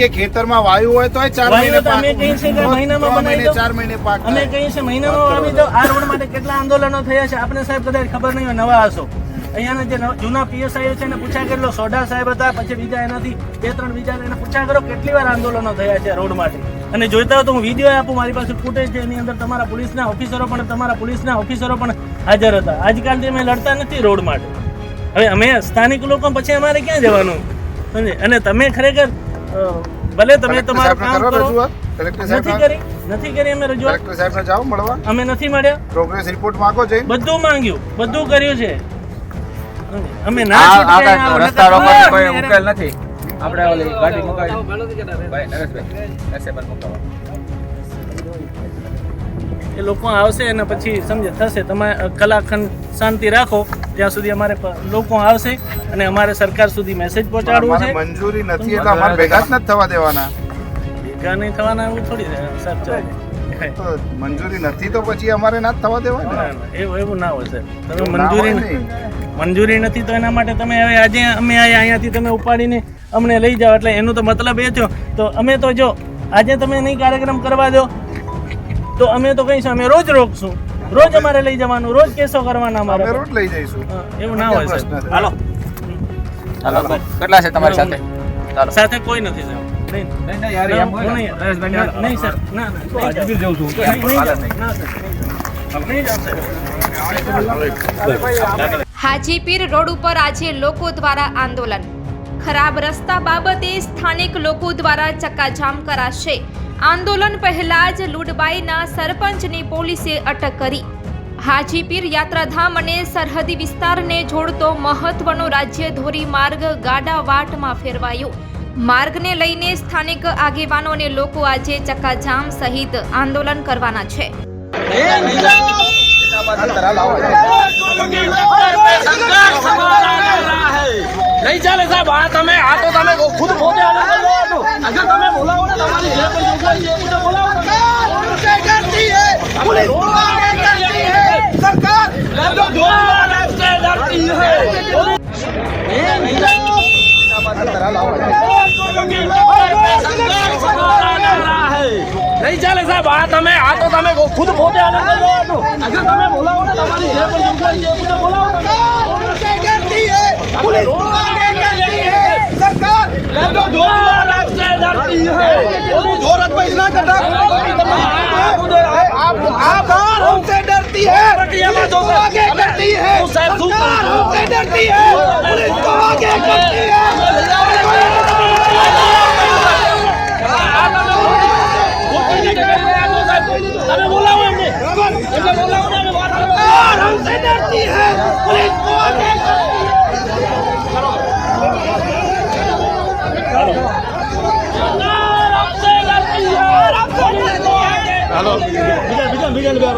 કે ખેતરમાં વાયુ હોય તો ચાર મહિને અમે કહીએ છીએ કે મહિનામાં બનાવી મહિને દો. ચાર મહિને પાક અમે કહીએ છીએ મહિનામાં વાવી દો. આ રોડ માટે કેટલા આંદોલનો થયા છે? આપણે સાહેબ કદાચ ખબર નહીં હોય નવા હશો. અહીંયાના જે જૂના પીએસઆઈ છે એને પૂછા કેટલો સોઢા સાહેબ હતા પછી બીજા એનાથી બે ત્રણ બીજા એને પૂછા કરો કેટલી વાર આંદોલનો થયા છે રોડ માટે? અને જોઈતા હોય તો હું વીડિયો આપું મારી પાસે ફૂટેજ છે એની અંદર તમારા પોલીસના ઓફિસરો પણ તમારા પોલીસના ઓફિસરો પણ હાજર હતા. આજકાલ અમે લડતા નથી રોડ માટે. હવે અમે સ્થાનિક લોકો પછી અમારે ક્યાં જવાનું? અને તમે ખરેખર ભલે તમે તમારું કામ કરો નથી કરી નથી કરી અમે રજૂઆત. કલેક્ટર સાહેબને જાઓ મળવા. અમે નથી મળ્યા. પ્રોગ્રેસ રિપોર્ટ માંગો છે બધું માંગ્યું બધું કર્યું છે. અમે ના રસ્તા રોકવાનો કોઈ ઉકેલ નથી. આપણે ઓલી ગાડી મુકાવી. ભાઈ નરેશભાઈ એસએબલ મુકાવા. એ લોકો આવશે અને પછી સમજે થશે. તમે કલાખંડ શાંતિ રાખો. ત્યાં સુધી અમારે લોકો આવશે અને અમારે સરકાર સુધી મેસેજ પહોંચાડવું છે. મંજૂરી નથી એટલે અમારે ભેગા જ નથી થવા દેવાના. ભેગા નહીં થવાના એવું થોડી ચાલે. મંજૂરી નથી તો પછી અમારે ના થવા દેવાના. એવું એવું ના હોય સાહેબ. તમે મંજૂરી. મંજૂરી નથી તો એના માટે તમે હવે આજે અમે આયા અહીંયાથી તમે ઉપાડીને અમને લઈ જાઓ. એટલે એનો તો મતલબ એ થયો. તો અમે તો જો આજે તમે નહીં કાર્યક્રમ કરવા દો તો અમે તો કહીશું અમે રોજ રોકશું. રોજ અમારે લઈ જવાનું રોજ કેસો કરવાના અમે અમારે રોજ લઈ જઈશું. એવું ના હોય સાહેબ. હાલો. હાલો કેટલા છે તમારી સાથે? સાથે કોઈ નથી સાહેબ. નહીં. નહીં નહીં યાર એમ નહીં, નહીં સર ના ના. નહીં, જઉં છું. નહીં, નહીં, હાલત નહીં. ના, સર, નહીં જાઓ, સાહેબ. હાજીપીર રોડ ઉપર આજે લોકો દ્વારા આંદોલન. ખરાબ રસ્તા બાબતે સ્થાનિક લોકો દ્વારા ચક્કાજામ કરાશે. આંદોલન પહેલા જ લુડબાઈના સરપંચની પોલીસે અટક કરી. હાજીપીર યાત્રાધામ અને સરહદી વિસ્તારને જોડતો મહત્વનો રાજ્ય ધોરી માર્ગ ગાડાવાટમાં ફેરવાયો. માર્ગને લઈને સ્થાનિક આગેવાનો અને લોકો આજે ચક્કાજામ સહિત આંદોલન કરવાના છે. નહીં ચાલે સાહેબ આ તમે આ તો તમે ખુદ પોતે અગર તમે બોલાવો ને તમારી જે પણ યોજના છે એ મુજબ બોલાવો તમે. નહીં ચાલે સાહેબ આ તમે આ તો તમે ખુદ પોતે અગર તમે બોલાવો ને તમારી જે પણ યોજના છે એ મુજબ બોલાવો તમે. हमसे डरती है पुलिस को आगे करती है सरकार हमसे डरती है पुलिस को হ্যালো। বিজন বিজন বিজন